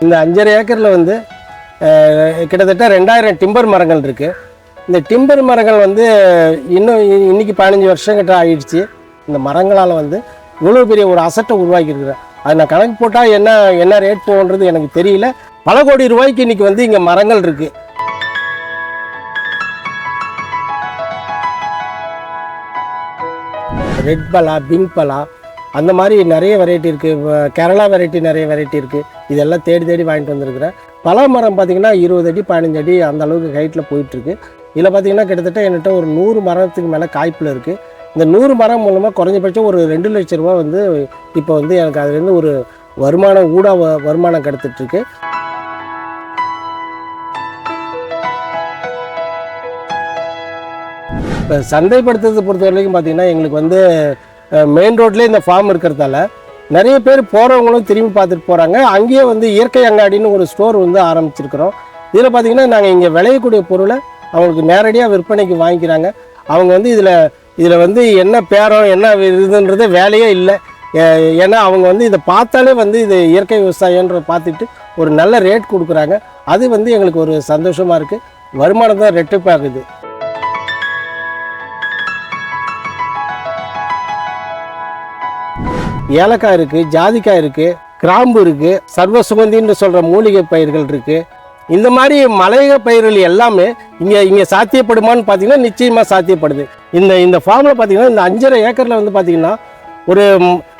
இந்த அஞ்சரை ஏக்கரில் வந்து கிட்டத்தட்ட ரெண்டாயிரம் டிம்பர் மரங்கள் இருக்குது இந்த டிம்பர் மரங்கள் வந்து இன்னும் இ- இன்னைக்கு பதினஞ்சு வருஷம் கிட்ட ஆயிடுச்சு. இந்த மரங்களால் வந்து இவ்வளோ பெரிய ஒரு அசட்டை உருவாக்கியிருக்கிறேன் அது நான் கணக்கு போட்டால் என்ன என்ன ரேட் போகுன்றது எனக்கு தெரியல. பல கோடி ரூபாய்க்கு இன்னைக்கு வந்து இங்கே மரங்கள் இருக்குது ரெட் பலா பிங்க் பலா அந்த மாதிரி நிறைய வெரைட்டி இருக்குது கேரளா வெரைட்டி நிறைய வெரைட்டி இருக்குது இதெல்லாம் தேடி தேடி வாங்கிட்டு வந்திருக்கிறேன். பலா மரம் பார்த்தீங்கன்னா இருபது அடி பதினஞ்சு அடி அந்த அளவுக்கு ஹைட்டில் போயிட்டுருக்கு இதில் பார்த்தீங்கன்னா கிட்டத்தட்ட என்கிட்ட ஒரு நூறு மரத்துக்கு மேலே காய்ப்பில் இருக்குது இந்த நூறு மரம் மூலமாக குறைஞ்சபட்சம் ஒரு ரெண்டு லட்ச ரூபா வந்து இப்போ வந்து எனக்கு அதுலேருந்து ஒரு வருமானம் ஊடா வ- வருமானம் கிடைத்துட்ருக்கு இப்போ சந்தைப்படுத்துறதை பொறுத்த வரைக்கும் பார்த்திங்கன்னா எங்களுக்கு வந்து மெயின் ரோட்லேயே இந்த ஃபார்ம் இருக்கிறதால நிறைய பேர் போகிறவங்களும் திரும்பி பார்த்துட்டு போகிறாங்க அங்கேயே வந்து இயற்கை அங்காடின்னு ஒரு ஸ்டோர் வந்து ஆரம்பிச்சிருக்கிறோம். இதில் பார்த்தீங்கன்னா நாங்கள் இங்கே விளையக்கூடிய பொருளை அவங்களுக்கு நேரடியாக விற்பனைக்கு வாங்கிக்கிறாங்க. அவங்க வந்து இதில் இதில் வந்து என்ன பேரம் என்ன இதுன்றது வேலையே இல்லை. ஏன்னா அவங்க வந்து இதை பார்த்தாலே வந்து இது இயற்கை விவசாயன்ற பார்த்துட்டு ஒரு நல்ல ரேட் கொடுக்குறாங்க. அது வந்து எங்களுக்கு ஒரு சந்தோஷமாக இருக்குது வருமானம் தான் ரெட்டிப்பாகுது ஏலக்காய் இருக்குது ஜாதிக்காய் இருக்குது கிராம்பு இருக்குது சர்வ சுகந்தின்னு சொல்கிற மூலிகை பயிர்கள் இருக்குது இந்த மாதிரி மலையக பயிர்கள் எல்லாமே இங்கே இங்கே சாத்தியப்படுமான்னு பார்த்தீங்கன்னா நிச்சயமாக சாத்தியப்படுது. இந்த இந்த ஃபார்மில் பார்த்தீங்கன்னா இந்த அஞ்சரை ஏக்கரில் வந்து பார்த்தீங்கன்னா ஒரு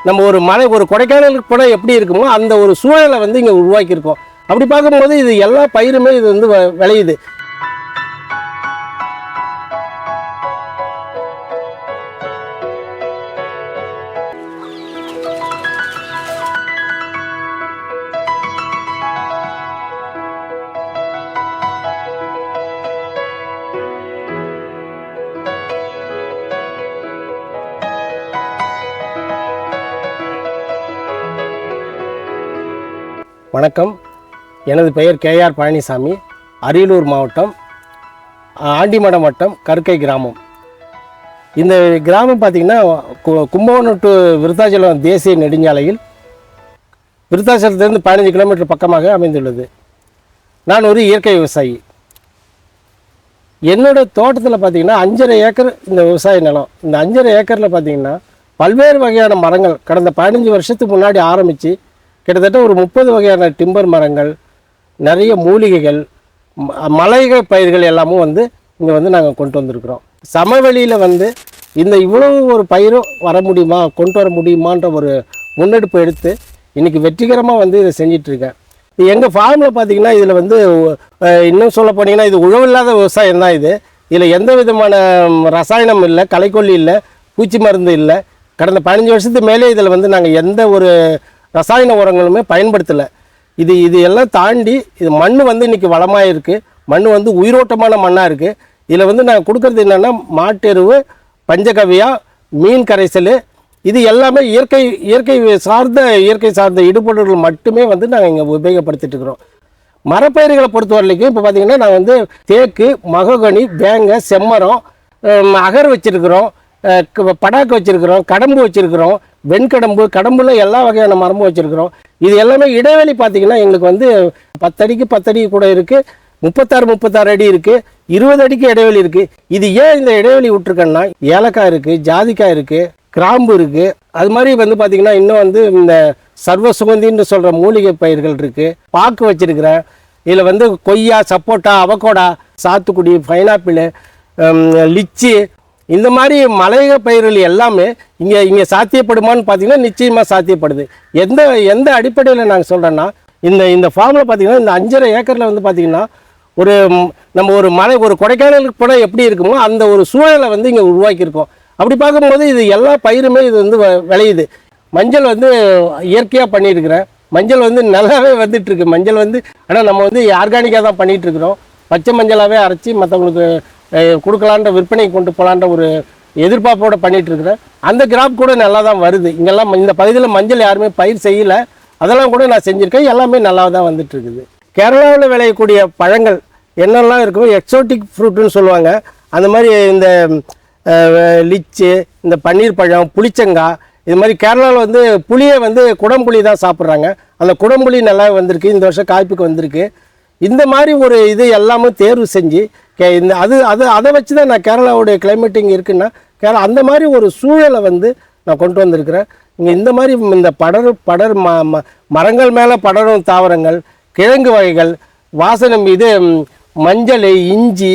நம்ம ஒரு மலை ஒரு கொடைக்கானலுக்கு கூட எப்படி இருக்குமோ அந்த ஒரு சூழலை வந்து இங்கே உருவாக்கியிருக்கோம். அப்படி பார்க்கும்போது இது எல்லா பயிருமே இது வந்து வ- விளையுது. வணக்கம். எனது பெயர் கேஆர் பழனிசாமி அரியலூர் மாவட்டம் ஆண்டிமடம் வட்டம் கற்கை கிராமம். இந்த கிராமம் பார்த்திங்கன்னா கு- கும்பகோணம் டு விருத்தாச்சலம் தேசிய நெடுஞ்சாலையில் விருத்தாச்சலத்திலிருந்து பதினஞ்சு கிலோமீட்டர் பக்கமாக அமைந்துள்ளது. நான் ஒரு இயற்கை விவசாயி. என்னோடய தோட்டத்தில் பார்த்திங்கன்னா அஞ்சரை ஏக்கர் இந்த விவசாய நிலம். இந்த அஞ்சரை ஏக்கரில் பார்த்தீங்கன்னா பல்வேறு வகையான மரங்கள் கடந்த பதினஞ்சு வருஷத்துக்கு முன்னாடி ஆரம்பித்து கிட்டத்தட்ட ஒரு முப்பது வகையான டிம்பர் மரங்கள் நிறைய மூலிகைகள் ம- பயிர்கள் எல்லாமும் வந்து இங்கே வந்து நாங்கள் கொண்டு வந்திருக்கிறோம். சமவெளியில் வந்து இந்த இவ்வளவு ஒரு பயிரும் வர முடியுமா கொண்டு வர முடியுமான்ற ஒரு முன்னெடுப்பு எடுத்து இன்றைக்கி வெற்றிகரமாக வந்து இதை செஞ்சிட்ருக்கேன். எங்கள் ஃபார்மில் பார்த்தீங்கன்னா இதில் வந்து இன்னும் சொல்ல போனீங்கன்னா இது உழவில்லாத விவசாயம் தான் இது. இதில் எந்த விதமான ரசாயனம் இல்லை களைக்கொல்லி இல்லை பூச்சி மருந்து இல்லை. கடந்த பதினஞ்சு வருஷத்துக்கு மேலே இதில் வந்து நாங்கள் எந்த ஒரு ரசாயன உரங்களுமே பயன்படுத்தலை. இது இது எல்லாம் தாண்டி இது மண் வந்து இன்றைக்கி வளமாக இருக்குது மண் வந்து உயிரோட்டமான மண்ணாக இருக்குது இதில் வந்து நான் கொடுக்குறது என்னென்னா மாட்டெருவு பஞ்சகவியா மீன் கரைசல் இது எல்லாமே இயற்கை இயற்கை சார்ந்த இயற்கை சார்ந்த இடுபொருள்கள் மட்டுமே வந்து நாங்கள் இங்கே உபயோகப்படுத்திட்டு இருக்கிறோம். மரப்பயிர்களை பொறுத்த வரைக்கும் இப்போ பார்த்தீங்கன்னா நான் வந்து தேக்கு மகோகனி வேங்க செம்மரம் அகர் வச்சுருக்கிறோம். படாக்கு வச்சுருக்கிறோம் கடம்பு வச்சுருக்கிறோம் வெண்கடம்பு கடம்புல எல்லா வகையான மரமும் வச்சுருக்கிறோம். இது எல்லாமே இடைவெளி பார்த்தீங்கன்னா எங்களுக்கு வந்து பத்தடிக்கு பத்தடி கூட இருக்குது முப்பத்தாறு முப்பத்தாறு அடி இருக்குது இருபது அடிக்கு இடைவெளி இருக்குது இது ஏன் இந்த இடைவெளி விட்டுருக்கேன்னா ஏலக்காய் இருக்குது ஜாதிக்காய் இருக்குது கிராம்பு இருக்குது அது மாதிரி வந்து பார்த்திங்கன்னா இன்னும் வந்து இந்த சர்வ சுகந்தின்னு சொல்கிற மூலிகை பயிர்கள் இருக்குது பாக்கு வச்சுருக்கிறேன். இதில் வந்து கொய்யா சப்போட்டா அவகோடா சாத்துக்குடி பைனாப்பிள் லிச்சி இந்த மாதிரி மலைய பயிர்கள் எல்லாமே இங்கே இங்கே சாத்தியப்படுமான்னு பார்த்தீங்கன்னா நிச்சயமாக சாத்தியப்படுது. எந்த எந்த அடிப்படையில் நாங்கள் சொல்கிறேன்னா இந்த இந்த ஃபார்மில் பார்த்தீங்கன்னா இந்த அஞ்சரை ஏக்கரில் வந்து பார்த்தீங்கன்னா ஒரு நம்ம ஒரு மலை ஒரு கொடைக்கானலுக்கு போனால் எப்படி இருக்குமோ அந்த ஒரு சூழலை வந்து இங்கே உருவாக்கியிருக்கோம். அப்படி பார்க்கும்போது இது எல்லா பயிருமே இது வந்து வ- விளையுது. மஞ்சள் வந்து இயற்கையாக பண்ணியிருக்கிறேன். மஞ்சள் வந்து நல்லாவே வந்துட்டுருக்கு. மஞ்சள் வந்து ஆனால் நம்ம வந்து ஆர்கானிக்காக தான் பண்ணிகிட்ருக்குறோம் பச்சை மஞ்சளாகவே அரைச்சி மற்றவங்களுக்கு கொடுக்கலான்ற விற்பனைக்கு கொண்டு போகலான்ற ஒரு எதிர்பார்ப்போட பண்ணிட்டு இருக்கிறேன் அந்த கிராப் கூட நல்லா தான் வருது. இங்கெல்லாம் இந்த பகுதியில் மஞ்சள் யாருமே பயிர் செய்யலை. அதெல்லாம் கூட நான் செஞ்சுருக்கேன். எல்லாமே நல்லா தான் வந்துட்டு இருக்குது. கேரளாவில் விளையக்கூடிய பழங்கள் என்னெல்லாம் இருக்குமோ எக்ஸோட்டிக் ஃப்ரூட்டுன்னு சொல்லுவாங்க. அந்த மாதிரி இந்த லிச்சு இந்த பன்னீர் பழம் புளிச்சங்காய் இது மாதிரி கேரளாவில் வந்து புளியை வந்து குடம்புளி தான் சாப்பிட்றாங்க. அந்த குடம்புளி நல்லா வந்திருக்கு. இந்த வருஷம் காய்ப்புக்கு வந்திருக்கு. இந்த மாதிரி ஒரு இது எல்லாமே தேர்வு செஞ்சு கே- இந்த அது அது அதை வச்சு தான் நான் கேரளாவுடைய climate இங்கே இருக்குன்னா கேரளா அந்த மாதிரி ஒரு சூழலை வந்து நான் கொண்டு வந்திருக்கிறேன். இங்கே இந்த மாதிரி இந்த படர் படர் ம ம- மரங்கள் மேலே படரும் தாவரங்கள் கிழங்கு வகைகள் வாசனை இது மஞ்சள் இஞ்சி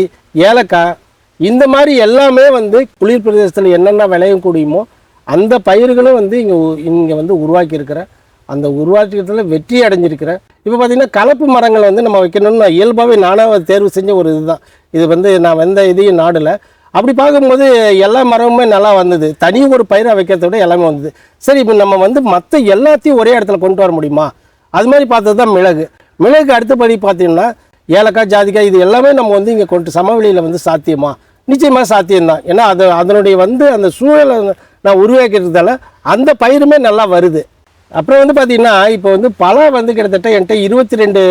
ஏலக்காய் இந்த மாதிரி எல்லாமே வந்து குளிர் பிரதேசத்தில் என்னென்ன விளையும் கூடியுமோ அந்த பயிர்களும் வந்து இங்கே இங்கே வந்து உருவாக்கியிருக்கிறேன். அந்த உருவாக்கத்தில் வெற்றி அடைஞ்சிருக்கிறேன். இப்போ பார்த்தீங்கன்னா கலப்பு மரங்கள் வந்து நம்ம வைக்கணும்னு நான் இயல்பாகவே நானாக தேர்வு செஞ்ச ஒரு இதுதான். இது வந்து நான் எந்த இதையும் நாடில். அப்படி பார்க்கும்போது எல்லா மரமுமே நல்லா வந்தது. தனி ஒரு பயிரை வைக்கிறத விட எல்லாமே வந்தது. சரி இப்போ நம்ம வந்து மற்ற எல்லாத்தையும் ஒரே இடத்துல கொண்டு வர முடியுமா? அது மாதிரி பார்த்தது தான் மிளகு. மிளகு அடுத்தபடி பார்த்தீங்கன்னா ஏலக்காய் ஜாதிக்காய் இது எல்லாமே நம்ம வந்து இங்கே கொண்டு சமவெளியில் வந்து சாத்தியமா? நிச்சயமாக சாத்தியம்தான். ஏன்னா அது அதனுடைய வந்து அந்த சூழலை நான் உருவாக்கிறதால அந்த பயிருமே நல்லா வருது. அப்புறம் வந்து பார்த்திங்கன்னா இப்போ வந்து பலா வந்து கிட்டத்தட்ட என்கிட்ட இருபத்தி ரெண்டு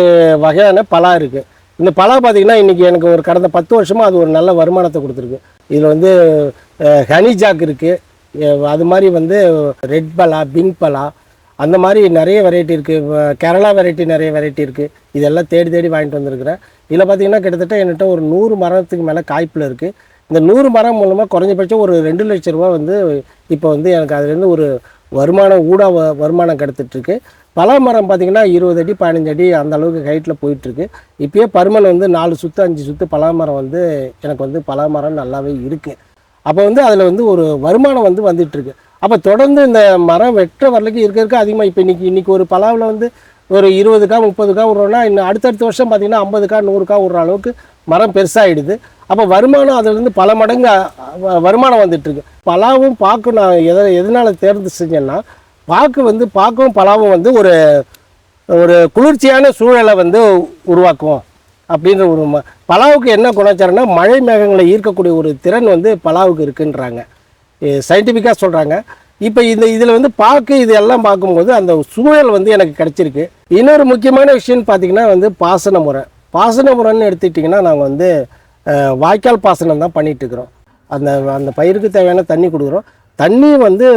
வகையான பலா இருக்குது இந்த பலா பார்த்தீங்கன்னா இன்றைக்கி எனக்கு ஒரு கடந்த பத்து வருஷமாக அது ஒரு நல்ல வருமானத்தை கொடுத்துருக்கு. இதில் வந்து ஹனி ஜாக் இருக்குது அது மாதிரி வந்து ரெட் பலா பிங்க் பலா அந்த மாதிரி நிறைய வெரைட்டி இருக்குது கேரளா வெரைட்டி நிறைய வெரைட்டி இருக்குது இதெல்லாம் தேடி தேடி வாங்கிட்டு வந்திருக்கிறேன். இதில் பார்த்தீங்கன்னா கிட்டத்தட்ட என்கிட்ட ஒரு நூறு மரத்துக்கு மேலே காய்ப்பில் இருக்குது இந்த நூறு மரம் மூலமாக குறைஞ்சபட்சம் ஒரு ரெண்டு லட்ச ரூபா வந்து இப்போ வந்து எனக்கு அதுலேருந்து ஒரு வருமானம் ஊடாக வ- வருமானம் கிடைச்சிட்ருக்கு பலா மரம் பார்த்திங்கன்னா இருபது அடி பதினஞ்சு அடி அந்த அளவுக்கு ஹைட்டில் போயிட்டுருக்கு இப்போயே பருமன் வந்து நாலு சுற்று அஞ்சு சுற்று பலா மரம் வந்து எனக்கு வந்து பலா மரம் நல்லாவே இருக்குது அப்போ வந்து அதில் வந்து ஒரு வருமானம் வந்து வந்துட்டுருக்கு அப்போ தொடர்ந்து இந்த மரம் வெட்ட வரலுக்கு இருக்க இருக்க அதிகமாக இப்போ இன்றைக்கி இன்றைக்கி ஒரு பலாவில் வந்து ஒரு இருபதுக்கா முப்பதுக்கா விட்றோன்னா இன்னும் அடுத்தடுத்த வருஷம் பார்த்திங்கன்னா ஐம்பதுக்கா நூறுக்கா விட்ற அளவுக்கு மரம் பெருசாகிடுது அப்போ வருமானம் அதுலேருந்து பல மடங்கு வருமானம் வந்துட்டுருக்கு. பலாவும் பாக்கும் நான் எதை எதனால் தேர்ந்து செஞ்சேன்னா பாக்கு வந்து பாக்கும் பலாவும் வந்து ஒரு ஒரு குளிர்ச்சியான சூழலை வந்து உருவாக்கும் அப்படின்ற ஒரு பலாவுக்கு என்ன குணாச்சாரம்னா மழை மேகங்களை ஈர்க்கக்கூடிய ஒரு திறன் வந்து பலாவுக்கு இருக்குன்றாங்க. சயின்டிஃபிக்காக சொல்கிறாங்க இப்போ இந்த இதில் வந்து பார்க்க இது எல்லாம் பார்க்கும்போது அந்த சூழல் வந்து எனக்கு கிடச்சிருக்கு. இன்னொரு முக்கியமான விஷயம்னு பார்த்தீங்கன்னா வந்து பாசன முறை. பாசன முறைன்னு எடுத்துக்கிட்டிங்கன்னா நாங்கள் வந்து வாய்க்கால் பாசனம் தான் பண்ணிகிட்ருக்குறோம் அந்த அந்த பயிருக்கு தேவையான தண்ணி கொடுக்குறோம். தண்ணி வந்து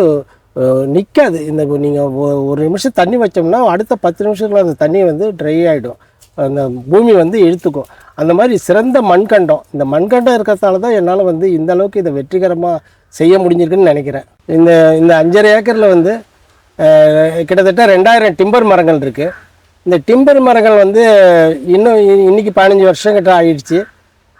நிற்காது இந்த நீங்கள் ஒரு நிமிஷம் தண்ணி வச்சோம்னா அடுத்த பத்து நிமிஷத்தில் அந்த தண்ணி வந்து ட்ரை ஆகிடும் அந்த பூமி வந்து இழுத்துக்கும். அந்த மாதிரி சிறந்த மண்கண்டம். இந்த மண்கண்டம் இருக்கிறதால தான் என்னால் வந்து இந்த அளவுக்கு இதை வெற்றிகரமாக செய்ய முடிஞ்சிருக்குன்னு நினைக்கிறேன். இந்த இந்த அஞ்சரை ஏக்கரில் வந்து கிட்டத்தட்ட ரெண்டாயிரம் டிம்பர் மரங்கள் இருக்குது இந்த டிம்பர் மரங்கள் வந்து இன்னும் இ- இன்னைக்கு பதினஞ்சு வருஷம் கிட்ட ஆயிடுச்சு.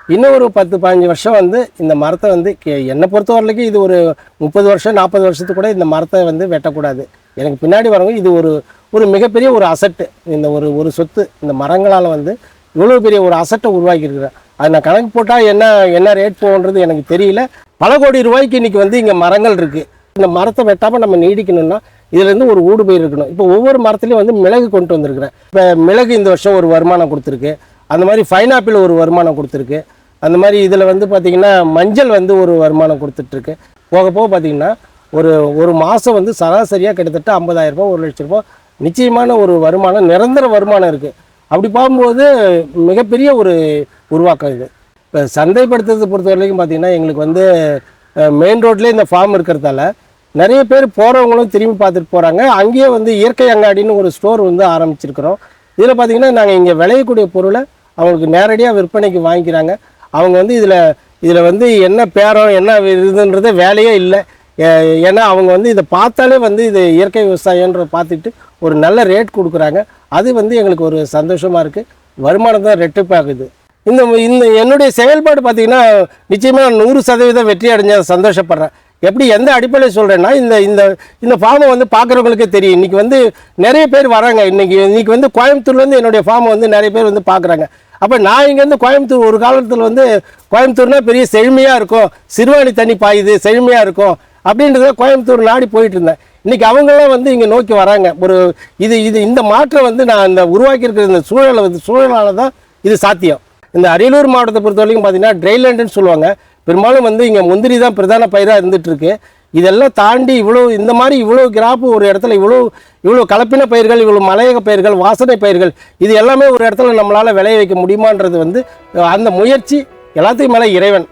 இன்னும் ஒரு பத்து பதினஞ்சு வருஷம் வந்து இந்த மரத்தை வந்து கே- என்னை பொறுத்த வரைக்கும் இது ஒரு முப்பது வருஷம் நாற்பது வருஷத்துக்கு கூட இந்த மரத்தை வந்து வெட்டக்கூடாது. எனக்கு பின்னாடி வரவங்க இது ஒரு ஒரு மிகப்பெரிய ஒரு அசட்டு. இந்த ஒரு ஒரு சொத்து இந்த மரங்களால் வந்து இவ்வளோ பெரிய ஒரு அசட்டை உருவாக்கியிருக்கிறேன் அது நான் கணக்கு போட்டால் என்ன என்ன ரேட் போகுன்றது எனக்கு தெரியல. பல கோடி ரூபாய்க்கு இன்னைக்கு வந்து இங்கே மரங்கள் இருக்குது இந்த மரத்தை வெட்டாமல் நம்ம நீடிக்கணும்னா இதுலேருந்து ஒரு ஊடு பயிர் இருக்கணும். இப்போ ஒவ்வொரு மரத்துலேயும் வந்து மிளகு கொண்டு வந்திருக்கிறேன். இப்போ மிளகு இந்த வருஷம் ஒரு வருமானம் கொடுத்துருக்கு. அந்த மாதிரி பைனாப்பிள் ஒரு வருமானம் கொடுத்துருக்கு. அந்த மாதிரி இதில் வந்து பார்த்திங்கன்னா மஞ்சள் வந்து ஒரு வருமானம் கொடுத்துட்ருக்கு. போக போக பார்த்திங்கன்னா ஒரு ஒரு மாதம் வந்து சராசரியாக கிட்டத்தட்ட 50000 ரூபாய் ஒரு லட்ச ரூபாய் நிச்சயமான ஒரு வருமானம் நிரந்தர வருமானம் இருக்குது அப்படி பார்க்கும்போது மிகப்பெரிய ஒரு உருவாக்கம் இது. இப்போ சந்தைப்படுத்துறதை பொறுத்த வரைக்கும் பார்த்திங்கன்னா எங்களுக்கு வந்து மெயின் ரோட்லேயே இந்த ஃபார்ம் இருக்கிறதால நிறைய பேர் போகிறவங்களும் திரும்பி பார்த்துட்டு போகிறாங்க அங்கேயே வந்து இயற்கை அங்காடின்னு ஒரு ஸ்டோர் வந்து ஆரம்பிச்சிருக்கிறோம். இதில் பார்த்தீங்கன்னா நாங்கள் இங்கே விளையக்கூடிய பொருளை அவங்களுக்கு நேரடியாக விற்பனைக்கு வாங்கிக்கிறாங்க. அவங்க வந்து இதில் இதில் வந்து என்ன பேரம் என்ன இதுன்றது வேலையே இல்லை. ஏ- ஏன்னா அவங்க வந்து இதை பார்த்தாலே வந்து இது இயற்கை விவசாயன்ற பார்த்துட்டு ஒரு நல்ல ரேட் கொடுக்குறாங்க. அது வந்து எங்களுக்கு ஒரு சந்தோஷமாக இருக்குது வருமானம் தான் ரெட்டிப்பாகுது இந்த இந்த என்னுடைய செயல்பாடு பார்த்தீங்கன்னா நிச்சயமாக நூறு சதவீதம் வெற்றி அடைஞ்ச சந்தோஷப்படுறேன். எப்படி எந்த அடிப்படையில் சொல்கிறேன்னா இந்த இந்த இந்த ஃபார்மை வந்து பார்க்குறவங்களுக்கே தெரியும். இன்றைக்கி வந்து நிறைய பேர் வராங்க. இன்றைக்கி இன்றைக்கி வந்து கோயம்புத்தூர்லேருந்து என்னுடைய ஃபார்மை வந்து நிறைய பேர் வந்து பார்க்குறாங்க. அப்போ நான் இங்கேருந்து கோயம்புத்தூர் ஒரு காலத்தில் வந்து கோயம்புத்தூர்னால் பெரிய செழுமையாக இருக்கும். சிறுவாணி தண்ணி பாயுது செழுமையாக இருக்கும். அப்படின்றத கோயம்புத்தூர் நாடி போயிட்டு இருந்தேன். இன்றைக்கி அவங்களாம் வந்து இங்கே நோக்கி வராங்க. ஒரு இது இது இந்த மாற்றம் வந்து நான் இந்த உருவாக்கியிருக்கிற இந்த சூழலை வந்து சூழலால் தான் இது சாத்தியம். இந்த அரியலூர் மாவட்டத்தை பொறுத்த வரைக்கும் பார்த்தீங்கன்னா ட்ரைலேண்டுன்னு சொல்லுவாங்க. பெரும்பாலும் வந்து இங்கே முந்திரி தான் பிரதான பயிராக இருந்துகிட்ருக்கு இதெல்லாம் தாண்டி இவ்வளோ இந்த மாதிரி இவ்வளோ கிராப்பு ஒரு இடத்துல இவ்வளோ இவ்வளோ கலப்பின பயிர்கள் இவ்வளோ மலையக பயிர்கள் வாசனை பயிர்கள் இது எல்லாமே ஒரு இடத்துல நம்மளால் விளைய வைக்க முடியுமான்றது வந்து அந்த முயற்சி எல்லாத்தையும் மேலே இறைவன்.